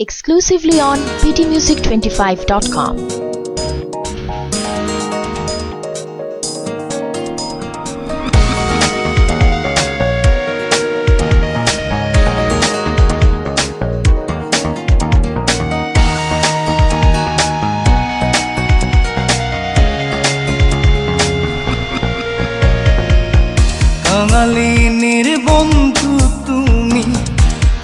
exclusively on ptmusic25.com. কাঙালিনীর বন্ধু তুমি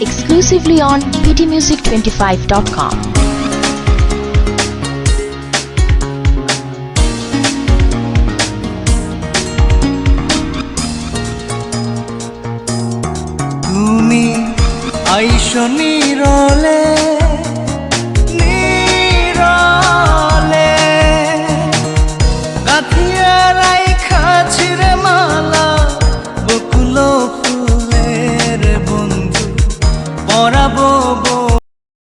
Exclusively on ptmusic25.com. তুমি আইসনি নিরলে